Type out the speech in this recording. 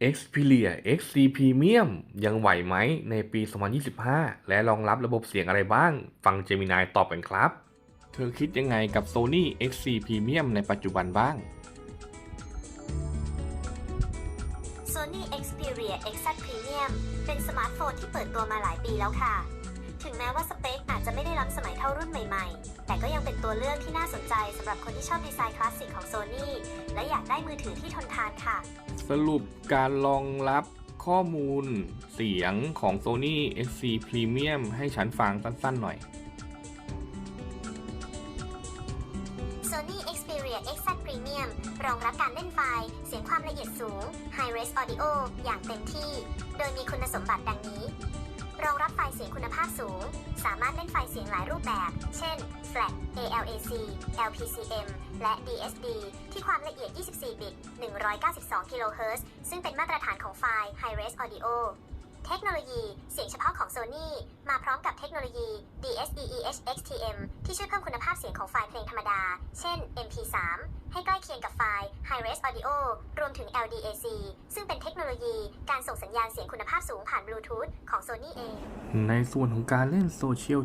Xperia XC Premium ยังไหวไหมในปี 2025 และรองรับระบบเสียงอะไรบ้าง ฟังเจมินายตอบกันครับ เธอคิดยังไงกับ Sony XC Premium ในปัจจุบันบ้าง Sony Xperia XZ Premium เป็นสมาร์ทโฟนที่เปิดตัวมาหลายปีแล้วค่ะ ถึงแม้ว่าสเปคารุ่นใหม่ๆ แต่ก็ยังเป็นตัวเลือกที่น่าสนใจสำหรับคนที่ชอบดีไซน์คลาสสิกของ Sony และอยากได้มือถือที่ทนทานค่ะ สรุปการรองรับข้อมูลเสียงของ Sony XC Premium ให้ฉันฟังสั้นๆหน่อย Sony Xperia XZ Premium รองรับการเล่นไฟล์เสียงความละเอียดสูง High Res Audio อย่างเต็มที่ โดยมีคุณสมบัติดังนี้ รองรับไฟล์เสียงคุณภาพสูง สามารถเล่นไฟล์เสียงหลายรูปแบบ เช่น FLAC ALAC LPCM และ DSD ที่ความละเอียด 24 บิต 192 กิโลเฮิรตซ์ ซึ่งเป็นมาตรฐานของไฟล์ High Res Audio เทคโนโลยีเสียงเฉพาะของ Sony มาพร้อมกับเทคโนโลยี DSEEH XTM ที่ช่วยเพิ่มคุณภาพเสียงของไฟล์เพลงธรรมดา เช่น MP3 ให้ใกล้เคียงกับไฟล์ Hi-Res Audio รวมถึง LDAC ซึ่งเป็นเทคโนโลยีการส่งสัญญาณเสียงคุณภาพสูงผ่านบลูทูธของ Sony เอง ในส่วนของการเล่นโซเชียล